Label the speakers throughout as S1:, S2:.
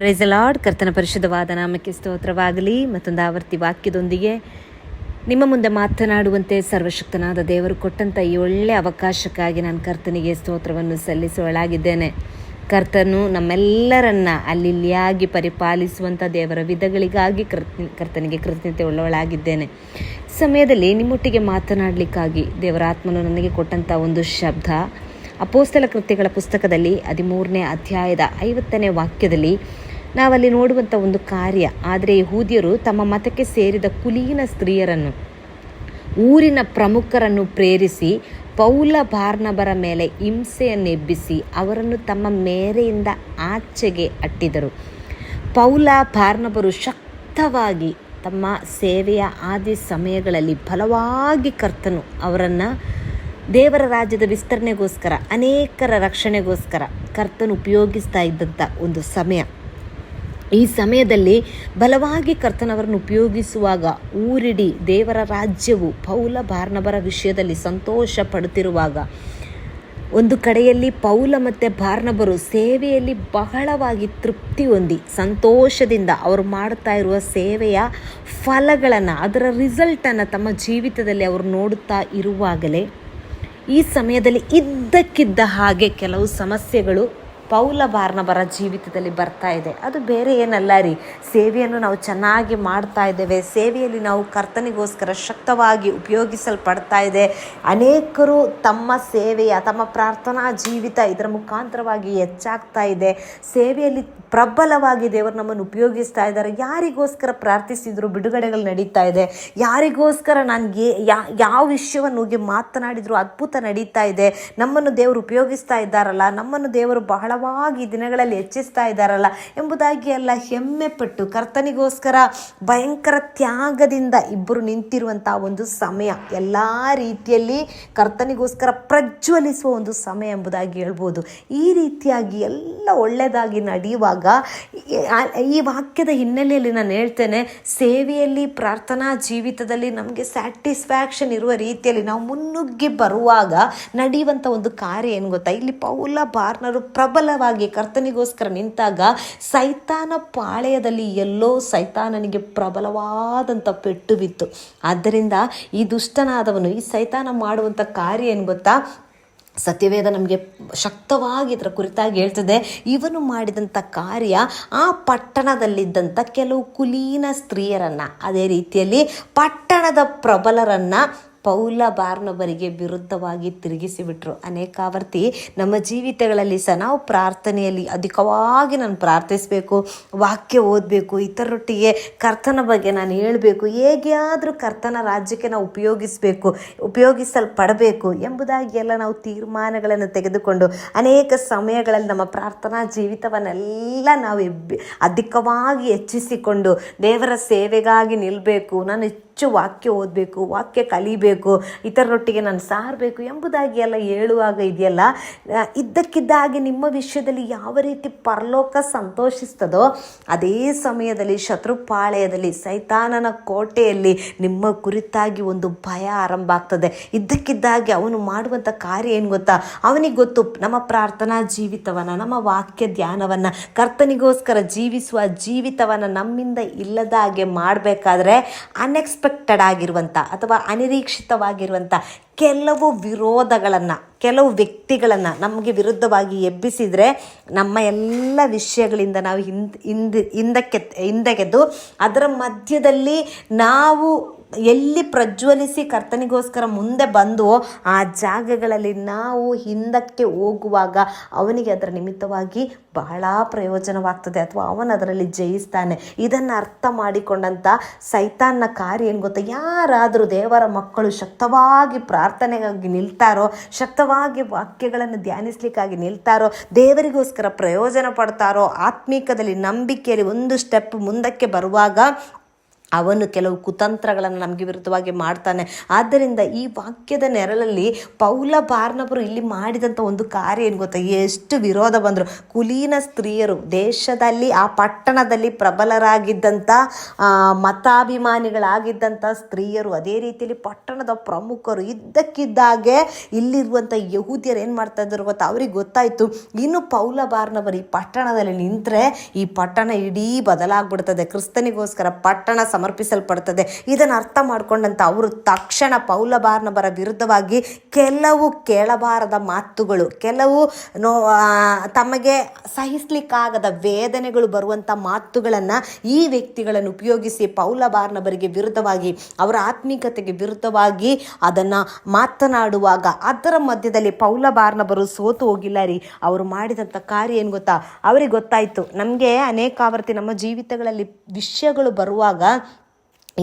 S1: Lord ಕರ್ತನ ಪರಿಶುದ್ಧವಾದ ನಾಮಕ್ಕೆ ಸ್ತೋತ್ರವಾಗಲಿ. ಮತ್ತೊಂದು ಆವರ್ತಿ ವಾಕ್ಯದೊಂದಿಗೆ ನಿಮ್ಮ ಮುಂದೆ ಮಾತನಾಡುವಂತೆ ಸರ್ವಶಕ್ತನಾದ ದೇವರು ಕೊಟ್ಟಂಥ ಈ ಒಳ್ಳೆಯ ಅವಕಾಶಕ್ಕಾಗಿ ನಾನು ಕರ್ತನಿಗೆ ಸ್ತೋತ್ರವನ್ನು ಸಲ್ಲಿಸುವಳಾಗಿದ್ದೇನೆ. ಕರ್ತನು ನಮ್ಮೆಲ್ಲರನ್ನ ಅಲ್ಲಿಲ್ಲಿಯಾಗಿ ಪರಿಪಾಲಿಸುವಂಥ ದೇವರ ವಿಧಗಳಿಗಾಗಿ ಕರ್ತ ಕರ್ತನಿಗೆ ಕೃತಜ್ಞತೆ ಉಳ್ಳವಳಾಗಿದ್ದೇನೆ. ಸಮಯದಲ್ಲಿ ನಿಮ್ಮೊಟ್ಟಿಗೆ ಮಾತನಾಡಲಿಕ್ಕಾಗಿ ದೇವರ ಆತ್ಮನು ನನಗೆ ಕೊಟ್ಟಂಥ ಒಂದು ಶಬ್ದ. ಅಪೋಸ್ತಲ ಕೃತ್ಯಗಳ ಪುಸ್ತಕದಲ್ಲಿ ಹದಿಮೂರನೇ ಅಧ್ಯಾಯದ ಐವತ್ತನೇ ವಾಕ್ಯದಲ್ಲಿ ನಾವಲ್ಲಿ ನೋಡುವಂಥ ಒಂದು ಕಾರ್ಯ. ಆದರೆ ಯಹೂದಿಯರು ತಮ್ಮ ಮತಕ್ಕೆ ಸೇರಿದ ಕುಲೀನ ಸ್ತ್ರೀಯರನ್ನು, ಊರಿನ ಪ್ರಮುಖರನ್ನು ಪ್ರೇರಿಸಿ, ಪೌಲ ಬಾರ್ನಬರ ಮೇಲೆ ಹಿಂಸೆಯನ್ನೆಬ್ಬಿಸಿ ಅವರನ್ನು ತಮ್ಮ ಮೇರೆಯಿಂದ ಆಚೆಗೆ ಅಟ್ಟಿದರು. ಪೌಲ ಬಾರ್ನಬರು ಶಕ್ತವಾಗಿ ತಮ್ಮ ಸೇವೆಯ ಆದಿ ಸಮಯಗಳಲ್ಲಿ ಬಲವಾಗಿ ಕರ್ತನು ಅವರನ್ನು ದೇವರ ರಾಜ್ಯದ ವಿಸ್ತರಣೆಗೋಸ್ಕರ, ಅನೇಕರ ರಕ್ಷಣೆಗೋಸ್ಕರ ಕರ್ತನು ಉಪಯೋಗಿಸ್ತಾ ಇದ್ದಂಥ ಒಂದು ಸಮಯ. ಈ ಸಮಯದಲ್ಲಿ ಬಲವಾಗಿ ಕರ್ತನವರನ್ನು ಉಪಯೋಗಿಸುವಾಗ ಊರಿಡಿ ದೇವರ ರಾಜ್ಯವು ಪೌಲ ಬಾರ್ನಬರ ವಿಷಯದಲ್ಲಿ ಸಂತೋಷ ಪಡುತ್ತಿರುವಾಗ ಒಂದು ಕಡೆಯಲ್ಲಿ ಪೌಲ ಮತ್ತು ಬಾರ್ನಬರು ಸೇವೆಯಲ್ಲಿ ಬಹಳವಾಗಿ ತೃಪ್ತಿ ಹೊಂದಿ ಸಂತೋಷದಿಂದ ಅವರು ಮಾಡ್ತಾ ಇರುವ ಸೇವೆಯ ಫಲಗಳನ್ನು, ಅದರ ರಿಸಲ್ಟನ್ನು ತಮ್ಮ ಜೀವಿತದಲ್ಲಿ ಅವರು ನೋಡುತ್ತಾ ಇರುವಾಗಲೇ ಈ ಸಮಯದಲ್ಲಿ ಇದ್ದಕ್ಕಿದ್ದ ಹಾಗೆ ಕೆಲವು ಸಮಸ್ಯೆಗಳು ಪೌಲ ಬಾರ್ನಬರ ಜೀವಿತದಲ್ಲಿ ಬರ್ತಾ ಇದೆ. ಅದು ಬೇರೆ ಏನಲ್ಲ ರೀ. ಸೇವೆಯನ್ನು ನಾವು ಚೆನ್ನಾಗಿ ಮಾಡ್ತಾ ಇದ್ದೇವೆ. ಸೇವೆಯಲ್ಲಿ ನಾವು ಕರ್ತನಿಗೋಸ್ಕರ ಶಕ್ತವಾಗಿ ಉಪಯೋಗಿಸಲ್ಪಡ್ತಾ ಇದೆ. ಅನೇಕರು ತಮ್ಮ ಸೇವೆಯ, ತಮ್ಮ ಪ್ರಾರ್ಥನಾ ಜೀವಿತ ಇದರ ಮುಖಾಂತರವಾಗಿ ಹೆಚ್ಚಾಗ್ತಾ ಇದೆ. ಸೇವೆಯಲ್ಲಿ ಪ್ರಬಲವಾಗಿ ದೇವರು ನಮ್ಮನ್ನು ಉಪಯೋಗಿಸ್ತಾ ಇದ್ದಾರೆ. ಯಾರಿಗೋಸ್ಕರ ಪ್ರಾರ್ಥಿಸಿದ್ರು ಬಿಡುಗಡೆಗಳು ನಡೀತಾ ಇದೆ. ಯಾರಿಗೋಸ್ಕರ ನನಗೆ ಯಾವ ವಿಷಯವನ್ನು ಹೋಗಿ ಮಾತನಾಡಿದ್ರು ಅದ್ಭುತ ನಡೀತಾ ಇದೆ. ನಮ್ಮನ್ನು ದೇವರು ಉಪಯೋಗಿಸ್ತಾ ಇದ್ದಾರಲ್ಲ, ನಮ್ಮನ್ನು ದೇವರು ಬಹಳವಾಗಿ ದಿನಗಳಲ್ಲಿ ಹೆಚ್ಚಿಸ್ತಾ ಇದ್ದಾರಲ್ಲ ಎಂಬುದಾಗಿ ಎಲ್ಲ ಹೆಮ್ಮೆ ಪಟ್ಟು ಕರ್ತನಿಗೋಸ್ಕರ ಭಯಂಕರ ತ್ಯಾಗದಿಂದ ಇಬ್ಬರು ನಿಂತಿರುವಂಥ ಒಂದು ಸಮಯ, ಎಲ್ಲ ರೀತಿಯಲ್ಲಿ ಕರ್ತನಿಗೋಸ್ಕರ ಪ್ರಜ್ವಲಿಸುವ ಒಂದು ಸಮಯ ಎಂಬುದಾಗಿ ಹೇಳ್ಬೋದು. ಈ ರೀತಿಯಾಗಿ ಎಲ್ಲ ಒಳ್ಳೆಯದಾಗಿ ನಡೆಯುವಾಗ ಈ ವಾಕ್ಯದ ಹಿನ್ನೆಲೆಯಲ್ಲಿ ನಾನು ಹೇಳ್ತೇನೆ, ಸೇವೆಯಲ್ಲಿ, ಪ್ರಾರ್ಥನಾ ಜೀವಿತದಲ್ಲಿ ನಮಗೆ ಸ್ಯಾಟಿಸ್ಫ್ಯಾಕ್ಷನ್ ಇರುವ ರೀತಿಯಲ್ಲಿ ನಾವು ಮುನ್ನುಗ್ಗಿ ಬರುವಾಗ ನಡೆಯುವಂಥ ಒಂದು ಕಾರ್ಯ ಏನು ಗೊತ್ತಾ? ಇಲ್ಲಿ ಪೌಲ ಬಾರ್ನರು ಪ್ರಬಲವಾಗಿ ಕರ್ತನಿಗೋಸ್ಕರ ನಿಂತಾಗ ಸೈತಾನ ಪಾಳೆಯದಲ್ಲಿ ಎಲ್ಲೋ ಸೈತಾನನಿಗೆ ಪ್ರಬಲವಾದಂಥ ಪೆಟ್ಟು ಬಿತ್ತು. ಆದ್ದರಿಂದ ಈ ದುಷ್ಟನಾದವನು, ಈ ಸೈತಾನ ಮಾಡುವಂಥ ಕಾರ್ಯ ಏನು ಗೊತ್ತಾ? ಸತ್ಯವೇದ ನಮಗೆ ಶಕ್ತವಾಗಿ ಇದರ ಕುರಿತಾಗಿ ಹೇಳ್ತದೆ, ಇವನು ಮಾಡಿದಂಥ ಕಾರ್ಯ ಆ ಪಟ್ಟಣದಲ್ಲಿದ್ದಂಥ ಕೆಲವು ಕುಲೀನ ಸ್ತ್ರೀಯರನ್ನು, ಅದೇ ರೀತಿಯಲ್ಲಿ ಪಟ್ಟಣದ ಪ್ರಬಲರನ್ನು ಪೌಲ ಬಾರ್ನಬರಿಗೆ ವಿರುದ್ಧವಾಗಿ ತಿರುಗಿಸಿಬಿಟ್ರು. ಅನೇಕಾವರ್ತಿ ನಮ್ಮ ಜೀವಿತಗಳಲ್ಲಿ ಸಹ ನಾವು ಪ್ರಾರ್ಥನೆಯಲ್ಲಿ ಅಧಿಕವಾಗಿ ನಾನು ಪ್ರಾರ್ಥಿಸಬೇಕು, ವಾಕ್ಯ ಓದಬೇಕು, ಇತರರೊಟ್ಟಿಗೆ ಕರ್ತನ ಬಗ್ಗೆ ನಾನು ಹೇಳಬೇಕು ಹೇಗೆ ಆದರೂ ಕರ್ತನ ರಾಜ್ಯಕ್ಕೆ ನಾವು ಉಪಯೋಗಿಸಬೇಕು, ಉಪಯೋಗಿಸಲ್ಪಡಬೇಕು ಎಂಬುದಾಗಿ ಎಲ್ಲ ನಾವು ತೀರ್ಮಾನಗಳನ್ನು ತೆಗೆದುಕೊಂಡು ಅನೇಕ ಸಮಯಗಳಲ್ಲಿ ನಮ್ಮ ಪ್ರಾರ್ಥನಾ ಜೀವಿತವನ್ನೆಲ್ಲ ನಾವು ಅಧಿಕವಾಗಿ ಹೆಚ್ಚಿಸಿಕೊಂಡು ದೇವರ ಸೇವೆಗಾಗಿ ನಿಲ್ಲಬೇಕು ನಾನು ಹೆಚ್ಚು ವಾಕ್ಯ ಓದಬೇಕು, ವಾಕ್ಯ ಕಲಿಬೇಕು, ಇತರರೊಟ್ಟಿಗೆ ನಾನು ಸಾರಬೇಕು ಎಂಬುದಾಗಿ ಎಲ್ಲ ಹೇಳುವಾಗ ಇದೆಯಲ್ಲ ಇದ್ದಕ್ಕಿದ್ದ ಹಾಗೆ ನಿಮ್ಮ ವಿಷಯದಲ್ಲಿ ಯಾವ ರೀತಿ ಪರಲೋಕ ಸಂತೋಷಿಸ್ತದೋ ಅದೇ ಸಮಯದಲ್ಲಿ ಶತ್ರುಪಾಳಯದಲ್ಲಿ, ಸೈತಾನನ ಕೋಟೆಯಲ್ಲಿ ನಿಮ್ಮ ಕುರಿತಾಗಿ ಒಂದು ಭಯ ಆರಂಭ ಆಗ್ತದೆ. ಇದ್ದಕ್ಕಿದ್ದಾಗೆ ಅವನು ಮಾಡುವಂಥ ಕಾರ್ಯ ಏನು ಗೊತ್ತಾ? ಅವನಿಗೆ ಗೊತ್ತು, ನಮ್ಮ ಪ್ರಾರ್ಥನಾ ಜೀವಿತವನ್ನು, ನಮ್ಮ ವಾಕ್ಯ ಧ್ಯಾನವನ್ನು, ಕರ್ತನಿಗೋಸ್ಕರ ಜೀವಿಸುವ ಜೀವಿತವನ್ನು ನಮ್ಮಿಂದ ಇಲ್ಲದ ಹಾಗೆ ಮಾಡಬೇಕಾದ್ರೆ ಅನ್ಎಕ್ಸ್ಪೆಕ್ಟ್ ಅನ್ಎಕ್ಸ್ಪೆಕ್ಟೆಡ್ ಆಗಿರುವಂಥ ಅಥವಾ ಅನಿರೀಕ್ಷಿತವಾಗಿರುವಂಥ ಕೆಲವು ವಿರೋಧಗಳನ್ನು, ಕೆಲವು ವ್ಯಕ್ತಿಗಳನ್ನು ನಮಗೆ ವಿರುದ್ಧವಾಗಿ ಎಬ್ಬಿಸಿದರೆ ನಮ್ಮ ಎಲ್ಲ ವಿಷಯಗಳಿಂದ ನಾವು ಹಿಂದ್, ಹಿಂದೆ, ಹಿಂದಕ್ಕೆ ಹಿಂದೆಗೆದು ಅದರ ಮಧ್ಯದಲ್ಲಿ ನಾವು ಎಲ್ಲಿ ಪ್ರಜ್ವಲಿಸಿ ಕರ್ತನಿಗೋಸ್ಕರ ಮುಂದೆ ಬಂದು ಆ ಜಾಗಗಳಲ್ಲಿ ನಾವು ಹಿಂದಕ್ಕೆ ಹೋಗುವಾಗ ಅವನಿಗೆ ಅದರ ನಿಮಿತ್ತವಾಗಿ ಬಹಳ ಪ್ರಯೋಜನವಾಗ್ತದೆ ಅಥವಾ ಅವನು ಅದರಲ್ಲಿ ಜಯಿಸ್ತಾನೆ. ಇದನ್ನು ಅರ್ಥ ಮಾಡಿಕೊಂಡಂಥ ಸೈತಾನ್ನ ಕಾರ್ಯ ಏನು ಗೊತ್ತಾ? ಯಾರಾದರೂ ದೇವರ ಮಕ್ಕಳು ಶಕ್ತವಾಗಿ ಪ್ರಾರ್ಥನೆಗಾಗಿ ನಿಲ್ತಾರೋ, ಶಕ್ತವಾಗಿ ವಾಕ್ಯಗಳನ್ನು ಧ್ಯಾನಿಸ್ಲಿಕ್ಕಾಗಿ ನಿಲ್ತಾರೋ, ದೇವರಿಗೋಸ್ಕರ ಪ್ರಯೋಜನ ಪಡ್ತಾರೋ, ಆತ್ಮೀಕದಲ್ಲಿ ನಂಬಿಕೆಯಲ್ಲಿ ಒಂದು ಸ್ಟೆಪ್ ಮುಂದಕ್ಕೆ ಬರುವಾಗ
S2: ಅವನು ಕೆಲವು ಕುತಂತ್ರಗಳನ್ನು ನಮಗೆ ವಿರುದ್ಧವಾಗಿ ಮಾಡ್ತಾನೆ. ಆದ್ದರಿಂದ ಈ ವಾಕ್ಯದ ನೆರಳಲ್ಲಿ ಪೌಲ ಬಾರ್ನವರು ಇಲ್ಲಿ ಮಾಡಿದಂಥ ಒಂದು ಕಾರ್ಯ ಏನು ಗೊತ್ತಾ? ಎಷ್ಟು ವಿರೋಧ ಬಂದರು. ಕುಲೀನ ಸ್ತ್ರೀಯರು ದೇಶದಲ್ಲಿ, ಆ ಪಟ್ಟಣದಲ್ಲಿ ಪ್ರಬಲರಾಗಿದ್ದಂಥ ಮತಾಭಿಮಾನಿಗಳಾಗಿದ್ದಂಥ ಸ್ತ್ರೀಯರು, ಅದೇ ರೀತಿಯಲ್ಲಿ ಪಟ್ಟಣದ ಪ್ರಮುಖರು ಇದ್ದಕ್ಕಿದ್ದಾಗೆ ಇಲ್ಲಿರುವಂಥ ಯಹೂದಿಯರು ಏನು ಮಾಡ್ತಾ ಇದ್ರು ಗೊತ್ತಾ? ಅವ್ರಿಗೆ ಗೊತ್ತಾಯಿತು, ಇನ್ನು ಪೌಲ ಬಾರ್ನವರು ಈ ಪಟ್ಟಣದಲ್ಲಿ ನಿಂತರೆ ಈ ಪಟ್ಟಣ ಇಡೀ ಬದಲಾಗ್ಬಿಡ್ತದೆ. ಕ್ರಿಸ್ತನಿಗೋಸ್ಕರ ಪಟ್ಟಣ ಸಮರ್ಪಿಸಲ್ಪಡ್ತದೆ. ಇದನ್ನು ಅರ್ಥ ಮಾಡ್ಕೊಂಡಂತ ಅವರು ತಕ್ಷಣ ಪೌಲಬಾರ್ನವರ ವಿರುದ್ಧವಾಗಿ ಕೆಲವು ಕೇಳಬಾರದ ಮಾತುಗಳು, ಕೆಲವು ನೋ ತಮಗೆ ಸಹಿಸ್ಲಿಕ್ಕಾಗದ ವೇದನೆಗಳು ಬರುವಂಥ ಮಾತುಗಳನ್ನು ಈ ವ್ಯಕ್ತಿಗಳನ್ನು ಉಪಯೋಗಿಸಿ ಪೌಲಬಾರ್ನವರಿಗೆ ವಿರುದ್ಧವಾಗಿ, ಅವರ ಆತ್ಮೀಕತೆಗೆ ವಿರುದ್ಧವಾಗಿ ಅದನ್ನು ಮಾತನಾಡುವಾಗ ಅದರ ಮಧ್ಯದಲ್ಲಿ ಪೌಲಬಾರ್ನವರು ಸೋತು ಹೋಗಿಲ್ಲ ರೀ. ಅವರು ಮಾಡಿದಂಥ ಕಾರ್ಯ ಏನು ಗೊತ್ತಾ? ಅವರಿಗೆ ಗೊತ್ತಾಯಿತು. ನಮಗೆ ಅನೇಕ ಆವರ್ತಿ ನಮ್ಮ ಜೀವಿತಗಳಲ್ಲಿ ವಿಷಯಗಳು ಬರುವಾಗ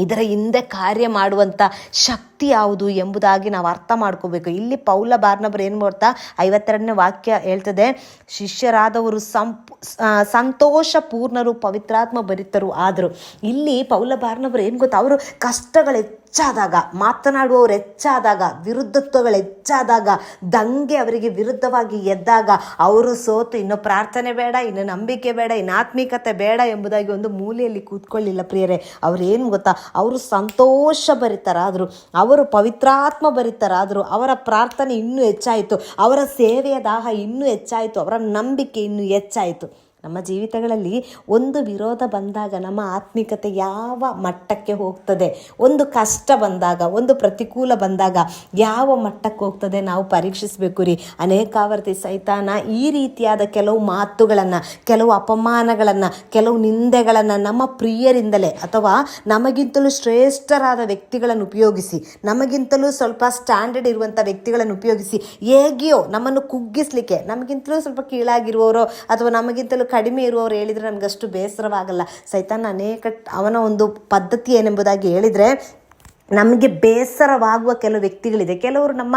S2: ಇದರ ಹಿಂದೆ ಕಾರ್ಯ ಮಾಡುವಂಥ ಶಕ್ತಿ ಯಾವುದು ಎಂಬುದಾಗಿ ನಾವು ಅರ್ಥ ಮಾಡ್ಕೋಬೇಕು. ಇಲ್ಲಿ ಪೌಲ ಬಾರ್ನಬರು ಏನು ಮಾಡ್ತಾ, ಐವತ್ತೆರಡನೇ ವಾಕ್ಯ ಹೇಳ್ತದೆ, ಶಿಷ್ಯರಾದವರು ಸಂತೋಷ ಪೂರ್ಣರು ಪವಿತ್ರಾತ್ಮ ಭರಿತರು ಆದರು. ಇಲ್ಲಿ ಪೌಲ ಬಾರ್ನಬರು ಏನು ಗೊತ್ತಾ, ಅವರು ಕಷ್ಟಗಳು ಹೆಚ್ಚಾದಾಗ, ಮಾತನಾಡುವವರು ಹೆಚ್ಚಾದಾಗ, ವಿರುದ್ಧತ್ವಗಳು ಹೆಚ್ಚಾದಾಗ, ದಂಗೆ ಅವರಿಗೆ ವಿರುದ್ಧವಾಗಿ ಎದ್ದಾಗ, ಅವರು ಸೋತು, ಇನ್ನು ಪ್ರಾರ್ಥನೆ ಬೇಡ, ಇನ್ನು ನಂಬಿಕೆ ಬೇಡ, ಇನ್ನು ಆತ್ಮಿಕತೆ ಬೇಡ ಎಂಬುದಾಗಿ ಒಂದು ಮೂಲೆಯಲ್ಲಿ ಕೂತ್ಕೊಳ್ಳಿಲ್ಲ ಪ್ರಿಯರೇ. ಅವ್ರೇನು ಗೊತ್ತಾ ಅವರು ಸಂತೋಷ ಭರಿತರಾದರು ಅವರು ಪವಿತ್ರಾತ್ಮ ಭರಿತರಾದರು ಅವರ ಪ್ರಾರ್ಥನೆ ಇನ್ನೂ ಹೆಚ್ಚಾಯಿತು, ಅವರ ಸೇವೆಯ ದಾಹ ಇನ್ನೂ ಹೆಚ್ಚಾಯಿತು, ಅವರ ನಂಬಿಕೆ ಇನ್ನೂ ಹೆಚ್ಚಾಯಿತು. ನಮ್ಮ ಜೀವಿತಗಳಲ್ಲಿ ಒಂದು ವಿರೋಧ ಬಂದಾಗ ನಮ್ಮ ಆತ್ಮಿಕತೆ ಯಾವ ಮಟ್ಟಕ್ಕೆ ಹೋಗ್ತದೆ? ಒಂದು ಕಷ್ಟ ಬಂದಾಗ, ಒಂದು ಪ್ರತಿಕೂಲ ಬಂದಾಗ ಯಾವ ಮಟ್ಟಕ್ಕೆ ಹೋಗ್ತದೆ ನಾವು ಪರೀಕ್ಷಿಸಬೇಕು ರೀ? ಅನೇಕಾವರ್ತಿ ಸೈತಾನ ಈ ರೀತಿಯಾದ ಕೆಲವು ಮಾತುಗಳನ್ನು, ಕೆಲವು ಅಪಮಾನಗಳನ್ನು, ಕೆಲವು ನಿಂದೆಗಳನ್ನು ನಮ್ಮ ಪ್ರಿಯರಿಂದಲೇ ಅಥವಾ ನಮಗಿಂತಲೂ ಶ್ರೇಷ್ಠರಾದ ವ್ಯಕ್ತಿಗಳನ್ನು ಉಪಯೋಗಿಸಿ, ನಮಗಿಂತಲೂ ಸ್ವಲ್ಪ ಸ್ಟ್ಯಾಂಡರ್ಡ್ ಇರುವಂಥ ವ್ಯಕ್ತಿಗಳನ್ನು ಉಪಯೋಗಿಸಿ ಹೇಗೆಯೋ ನಮ್ಮನ್ನು ಕುಗ್ಗಿಸ್ಲಿಕ್ಕೆ, ನಮಗಿಂತಲೂ ಸ್ವಲ್ಪ ಕೀಳಾಗಿರುವವರೋ ಅಥವಾ ನಮಗಿಂತಲೂ ಕಡಿಮೆ ಇರುವವರು ಹೇಳಿದರೆ ನಮಗಷ್ಟು ಬೇಸರವಾಗಲ್ಲ. ಸೈತಾನ ಅನೇಕ ಅವನ ಒಂದು ಪದ್ಧತಿ ಏನೆಂಬುದಾಗಿ ಹೇಳಿದರೆ ನಮಗೆ ಬೇಸರವಾಗುವ ಕೆಲವು ವ್ಯಕ್ತಿಗಳಿದೆ. ಕೆಲವರು ನಮ್ಮ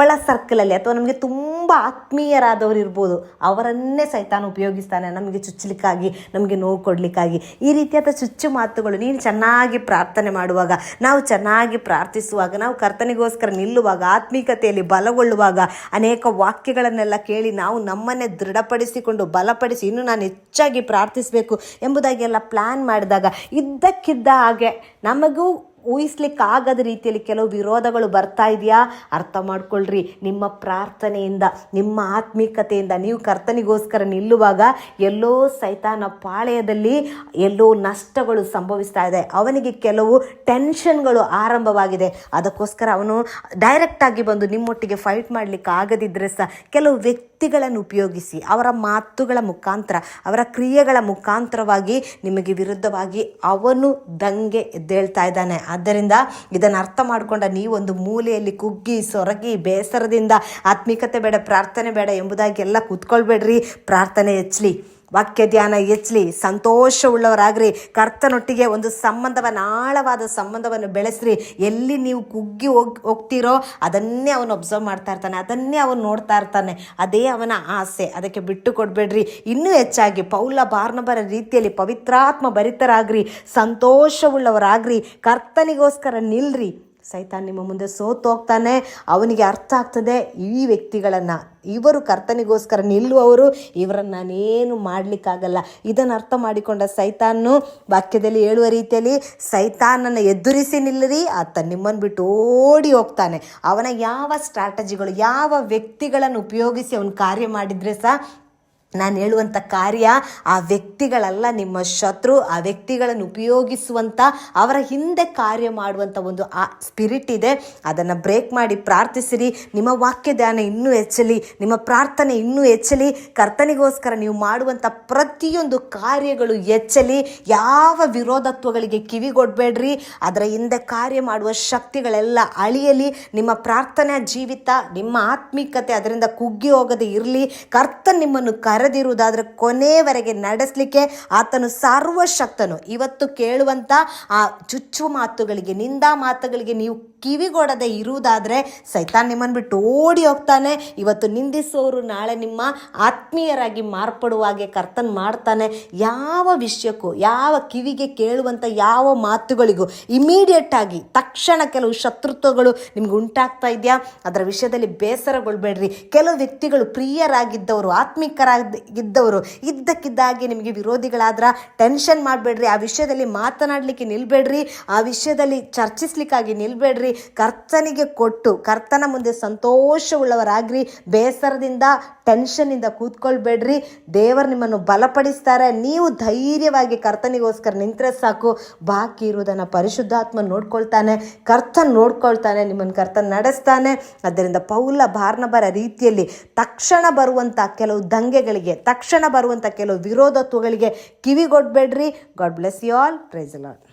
S2: ಒಳ ಸರ್ಕಲಲ್ಲಿ ಅಥವಾ ನಮಗೆ ತುಂಬ ಆತ್ಮೀಯರಾದವರು ಇರ್ಬೋದು. ಅವರನ್ನೇ ಸೈತಾನು ಉಪಯೋಗಿಸ್ತಾನೆ, ನಮಗೆ ಚುಚ್ಚಲಿಕ್ಕಾಗಿ, ನಮಗೆ ನೋವು ಕೊಡಲಿಕ್ಕಾಗಿ. ಈ ರೀತಿಯಾದ ಚುಚ್ಚು ಮಾತುಗಳು ನೀನು ಚೆನ್ನಾಗಿ ಪ್ರಾರ್ಥನೆ ಮಾಡುವಾಗ, ನಾವು ಚೆನ್ನಾಗಿ ಪ್ರಾರ್ಥಿಸುವಾಗ, ನಾವು ಕರ್ತನಿಗೋಸ್ಕರ ನಿಲ್ಲುವಾಗ, ಆತ್ಮೀಕತೆಯಲ್ಲಿ ಬಲಗೊಳ್ಳುವಾಗ, ಅನೇಕ ವಾಕ್ಯಗಳನ್ನೆಲ್ಲ ಕೇಳಿ ನಾವು ನಮ್ಮನ್ನೇ ದೃಢಪಡಿಸಿಕೊಂಡು, ಬಲಪಡಿಸಿ ಇನ್ನೂ ನಾನು ಹೆಚ್ಚಾಗಿ ಪ್ರಾರ್ಥಿಸಬೇಕು ಎಂಬುದಾಗಿ ಎಲ್ಲ ಪ್ಲ್ಯಾನ್ ಮಾಡಿದಾಗ, ಇದ್ದಕ್ಕಿದ್ದ ಹಾಗೆ ನಮಗೂ ಊಹಿಸ್ಲಿಕ್ಕಾಗದ ರೀತಿಯಲ್ಲಿ ಕೆಲವು ವಿರೋಧಗಳು ಬರ್ತಾ ಇದೆಯಾ? ಅರ್ಥ ಮಾಡ್ಕೊಳ್ರಿ. ನಿಮ್ಮ ಪ್ರಾರ್ಥನೆಯಿಂದ, ನಿಮ್ಮ ಆತ್ಮೀಕತೆಯಿಂದ ನೀವು ಕರ್ತನಿಗೋಸ್ಕರ ನಿಲ್ಲುವಾಗ ಎಲ್ಲೋ ಸೈತಾನ ಪಾಳೆಯದಲ್ಲಿ ಎಲ್ಲೋ ನಷ್ಟಗಳು ಸಂಭವಿಸ್ತಾ ಇದೆ. ಅವನಿಗೆ ಕೆಲವು ಟೆನ್ಷನ್ಗಳು ಆರಂಭವಾಗಿದೆ. ಅದಕ್ಕೋಸ್ಕರ ಅವನು ಡೈರೆಕ್ಟಾಗಿ ಬಂದು ನಿಮ್ಮೊಟ್ಟಿಗೆ ಫೈಟ್ ಮಾಡಲಿಕ್ಕೆ ಆಗದಿದ್ದರೆ ಸಹ ಕೆಲವು ವ್ಯಕ್ತಿಗಳನ್ನು ಉಪಯೋಗಿಸಿ ಅವರ ಮಾತುಗಳ ಮುಖಾಂತರ, ಅವರ ಕ್ರಿಯೆಗಳ ಮುಖಾಂತರವಾಗಿ ನಿಮಗೆ ವಿರುದ್ಧವಾಗಿ ಅವನು ದಂಗೆ ಎದ್ದೇಳ್ತಾ ಇದ್ದಾನೆ. ಆದ್ದರಿಂದ ಇದನ್ನು ಅರ್ಥ ಮಾಡಿಕೊಂಡ ನೀವೊಂದು ಮೂಲೆಯಲ್ಲಿ ಕುಗ್ಗಿ, ಸೊರಗಿ, ಬೇಸರದಿಂದ ಆತ್ಮಿಕತೆ ಬೇಡ, ಪ್ರಾರ್ಥನೆ ಬೇಡ ಎಂಬುದಾಗಿ ಎಲ್ಲ ಕೂತ್ಕೊಳ್ಬೇಡ್ರಿ. ಪ್ರಾರ್ಥನೆ ಹೆಚ್ಚಲಿ ವಾಕ್ಯ ಧ್ಯಾನ ಹೆಚ್ಚಲಿ ಸಂತೋಷವುಳ್ಳವರಾಗ್ರಿ. ಕರ್ತನೊಟ್ಟಿಗೆ ಒಂದು ಸಂಬಂಧವನ್ನು ಆಳವಾದ ಸಂಬಂಧವನ್ನು ಬೆಳೆಸ್ರಿ. ಎಲ್ಲಿ ನೀವು ಕುಗ್ಗಿ ಹೋಗ್, ಹೋಗ್ತೀರೋ, ಅದನ್ನೇ ಅವನು ಒಬ್ಸರ್ವ್ ಮಾಡ್ತಾ ಇರ್ತಾನೆ, ಅದನ್ನೇ ಅವನು ನೋಡ್ತಾ ಇರ್ತಾನೆ. ಅದೇ ಅವನ ಆಸೆ, ಅದಕ್ಕೆ ಬಿಟ್ಟು ಕೊಡಬೇಡ್ರಿ. ಇನ್ನೂ ಹೆಚ್ಚಾಗಿ ಪೌಲ ಬಾರ್ನಬರ ರೀತಿಯಲ್ಲಿ ಪವಿತ್ರಾತ್ಮ ಭರಿತರಾಗ್ರಿ, ಸಂತೋಷವುಳ್ಳವರಾಗ್ರಿ. ಕರ್ತನಿಗೋಸ್ಕರ ನಿಲ್ರಿ. ಸೈತಾನ್ ನಿಮ್ಮ ಮುಂದೆ ಸೋತು ಹೋಗ್ತಾನೆ, ಅವನಿಗೆ ಅರ್ಥ ಆಗ್ತದೆ ಈ ವ್ಯಕ್ತಿಗಳನ್ನು. ಇವರು ಕರ್ತನಿಗೋಸ್ಕರ ನಿಲ್ಲುವವರು, ಇವರನ್ನು ನಾನೇನು ಮಾಡಲಿಕ್ಕಾಗಲ್ಲ. ಇದನ್ನು ಅರ್ಥ ಮಾಡಿಕೊಂಡ ಸೈತಾನು ವಾಕ್ಯದಲ್ಲಿ ಹೇಳುವ ರೀತಿಯಲ್ಲಿ, ಸೈತಾನನ್ನು ಎದುರಿಸಿ ನಿಲ್ಲರಿ, ಆತ ನಿಮ್ಮನ್ನು ಬಿಟ್ಟು ಓಡಿ ಹೋಗ್ತಾನೆ. ಅವನ ಯಾವ ಸ್ಟ್ರಾಟಜಿಗಳು ಯಾವ ವ್ಯಕ್ತಿಗಳನ್ನು ಉಪಯೋಗಿಸಿ ಅವನು ಕಾರ್ಯ ಮಾಡಿದರೆ ಸಹ ನಾನು ಹೇಳುವಂಥ ಕಾರ್ಯ ಆ ವ್ಯಕ್ತಿಗಳಲ್ಲ ನಿಮ್ಮ ಶತ್ರು, ಆ ವ್ಯಕ್ತಿಗಳನ್ನು ಉಪಯೋಗಿಸುವಂಥ ಅವರ ಹಿಂದೆ ಕಾರ್ಯ ಮಾಡುವಂಥ ಒಂದು, ಆ ಸ್ಪಿರಿಟ್ ಇದೆ. ಅದನ್ನು ಬ್ರೇಕ್ ಮಾಡಿ ಪ್ರಾರ್ಥಿಸಿರಿ. ನಿಮ್ಮ ವಾಕ್ಯ ಧ್ಯಾನ ಇನ್ನೂ ಹೆಚ್ಚಲಿ, ನಿಮ್ಮ ಪ್ರಾರ್ಥನೆ ಇನ್ನೂ ಹೆಚ್ಚಲಿ. ಕರ್ತನಿಗೋಸ್ಕರ ನೀವು ಮಾಡುವಂಥ ಪ್ರತಿಯೊಂದು ಕಾರ್ಯಗಳು ಹೆಚ್ಚಲಿ. ಯಾವ ವಿರೋಧತ್ವಗಳಿಗೆ ಕಿವಿಗೊಡ್ಬೇಡ್ರಿ. ಅದರ ಹಿಂದೆ ಕಾರ್ಯ ಮಾಡುವ ಶಕ್ತಿಗಳೆಲ್ಲ ಅಳಿಯಲಿ. ನಿಮ್ಮ ಪ್ರಾರ್ಥನಾ ಜೀವಿತ, ನಿಮ್ಮ ಆತ್ಮಿಕತೆ ಅದರಿಂದ ಕುಗ್ಗಿ ಹೋಗದೆ ಇರಲಿ. ಕರ್ತ ನಿಮ್ಮನ್ನು ಕರೆದಿರುವುದಾದರೆ ಕೊನೆಯವರೆಗೆ ನಡೆಸಲಿಕ್ಕೆ ಆತನು ಸರ್ವಶಕ್ತನು. ಇವತ್ತು ಕೇಳುವಂಥ ಆ ಚುಚ್ಚು ಮಾತುಗಳಿಗೆ, ನಿಂದಾ ಮಾತುಗಳಿಗೆ ನೀವು ಕಿವಿಗೊಡದೆ ಇರುವುದಾದರೆ ಸೈತಾನ್ ನಿಮ್ಮನ್ನು ಬಿಟ್ಟು ಓಡಿ ಹೋಗ್ತಾನೆ. ಇವತ್ತು ನಿಂದಿಸೋರು ನಾಳೆ ನಿಮ್ಮ ಆತ್ಮೀಯರಾಗಿ ಮಾರ್ಪಡುವಾಗೆ ಕರ್ತನ್ ಮಾಡ್ತಾನೆ. ಯಾವ ವಿಷಯಕ್ಕೂ, ಯಾವ ಕಿವಿಗೆ ಕೇಳುವಂಥ ಯಾವ ಮಾತುಗಳಿಗೂ ಇಮಿಡಿಯೇಟ್ ಆಗಿ ತಕ್ಷಣ ಕೆಲವು ಶತ್ರುತ್ವಗಳು ನಿಮ್ಗೆ ಉಂಟಾಗ್ತಾ ಇದೆಯಾ? ಅದರ ವಿಷಯದಲ್ಲಿ ಬೇಸರಗೊಳ್ಬೇಡ್ರಿ. ಕೆಲವು ವ್ಯಕ್ತಿಗಳು ಪ್ರಿಯರಾಗಿದ್ದವರು ಆತ್ಮಿಕರಾಗಿದ್ದವರು ಇದ್ದಕ್ಕಿದ್ದಾಗಿ ನಿಮಗೆ ವಿರೋಧಿಗಳಾದ್ರ ಟೆನ್ಷನ್ ಮಾಡಬೇಡ್ರಿ. ಆ ವಿಷಯದಲ್ಲಿ ಮಾತನಾಡಲಿಕ್ಕೆ ನಿಲ್ಬೇಡ್ರಿ. ಆ ವಿಷಯದಲ್ಲಿ ಚರ್ಚಿಸ್ಲಿಕ್ಕಾಗಿ ನಿಲ್ಬೇಡ್ರಿ. ಕರ್ತನಿಗೆ ಕೊಟ್ಟು, ಕರ್ತನ ಮುಂದೆ ಸಂತೋಷವುಳ್ಳವರಾಗ್ರಿ. ಬೇಸರದಿಂದ ಟೆನ್ಷನ್ನಿಂದ ಕೂತ್ಕೊಳ್ಬೇಡ್ರಿ. ದೇವರು ನಿಮ್ಮನ್ನು ಬಲಪಡಿಸ್ತಾರೆ. ನೀವು ಧೈರ್ಯವಾಗಿ ಕರ್ತನಿಗೋಸ್ಕರ ನಿಂತರೆ ಸಾಕು. ಬಾಕಿ ಇರುವುದನ್ನು ಪರಿಶುದ್ಧಾತ್ಮ ನೋಡ್ಕೊಳ್ತಾನೆ. ಕರ್ತನ್ ನೋಡ್ಕೊಳ್ತಾನೆ. ನಿಮ್ಮನ್ನು ಕರ್ತನ್ ನಡೆಸ್ತಾನೆ. ಅದರಿಂದ ಪೌಲ ಬಾರ್ನಬರ ರೀತಿಯಲ್ಲಿ ತಕ್ಷಣ ಬರುವಂಥ ಕೆಲವು ದಂಗೆಗಳಿಗೆ ತಕ್ಷಣ ಬರುವಂಥ ಕೆಲವು ವಿರೋಧತ್ವಗಳಿಗೆ ಕಿವಿಗೊಡ್ಬೇಡ್ರಿ. God bless you all praise Lord